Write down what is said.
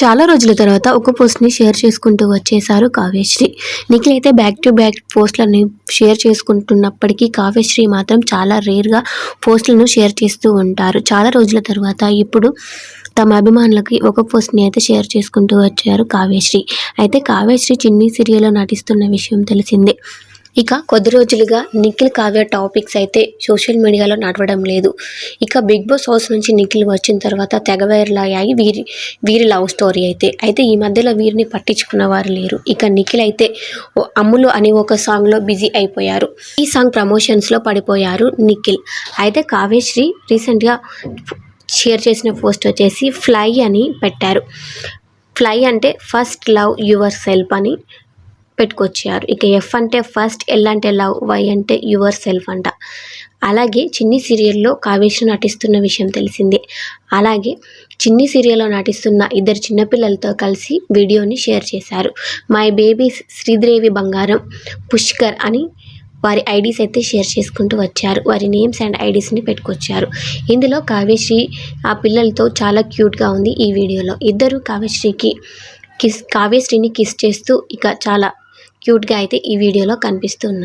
చాలా రోజుల తర్వాత ఒక పోస్ట్ని షేర్ చేసుకుంటూ వచ్చేసారు కావ్యశ్రీ. నిఖిల్ అయితే బ్యాక్ టు బ్యాక్ పోస్ట్లని షేర్ చేసుకుంటున్నప్పటికీ కావ్యశ్రీ మాత్రం చాలా రేర్గా పోస్టులను షేర్ చేస్తూ ఉంటారు. చాలా రోజుల తర్వాత ఇప్పుడు తమ అభిమానులకి ఒక పోస్ట్ని అయితే షేర్ చేసుకుంటూ వచ్చారు కావ్యశ్రీ. అయితే కావ్యశ్రీ చిన్ని సీరియల్లో నటిస్తున్న విషయం తెలిసిందే. ఇక కొద్ది రోజులుగా నిఖిల్ కావ్య టాపిక్స్ అయితే సోషల్ మీడియాలో నడవడం లేదు. ఇక బిగ్ బాస్ హౌస్ నుంచి నిఖిల్ వచ్చిన తర్వాత తెగ వీరి వీరి లవ్ స్టోరీ అయితే. అయితే ఈ మధ్యలో వీరిని పట్టించుకున్న వారు లేరు. ఇక నిఖిల్ అయితే అమ్ములు అని ఒక సాంగ్లో బిజీ అయిపోయారు. ఈ సాంగ్ ప్రమోషన్స్లో పడిపోయారు నిఖిల్. అయితే కావ్యశ్రీ రీసెంట్గా షేర్ చేసిన పోస్ట్ వచ్చేసి ఫ్లై అని పెట్టారు. ఫ్లై అంటే ఫస్ట్ లవ్ యువర్ సెల్ఫ్ అని పెట్టుకొచ్చారు. ఇక ఎఫ్ అంటే ఫస్ట్ ఎల్ అంటే లవ్ వై అంటే యువర్ సెల్ఫ్ అంట. అలాగే చిన్ని సీరియల్లో కావ్యశ్రీ నటిస్తున్న విషయం తెలిసిందే. అలాగే చిన్ని సీరియల్లో నటిస్తున్న ఇద్దరు చిన్నపిల్లలతో కలిసి వీడియోని షేర్ చేశారు. మై బేబీస్ శ్రీదేవి బంగారం పుష్కర్ అని వారి ఐడీస్ అయితే షేర్ చేసుకుంటూ వచ్చారు. వారి నేమ్స్ అండ్ ఐడీస్ని పెట్టుకొచ్చారు. ఇందులో కావ్యశ్రీ ఆ పిల్లలతో చాలా క్యూట్గా ఉంది ఈ వీడియోలో. ఇద్దరు కావ్యశ్రీకి కిస్ కావ్యశ్రీని కిస్ చేస్తూ ఇక చాలా క్యూట్గా అయితే ఈ వీడియోలో కనిపిస్తున్నారు.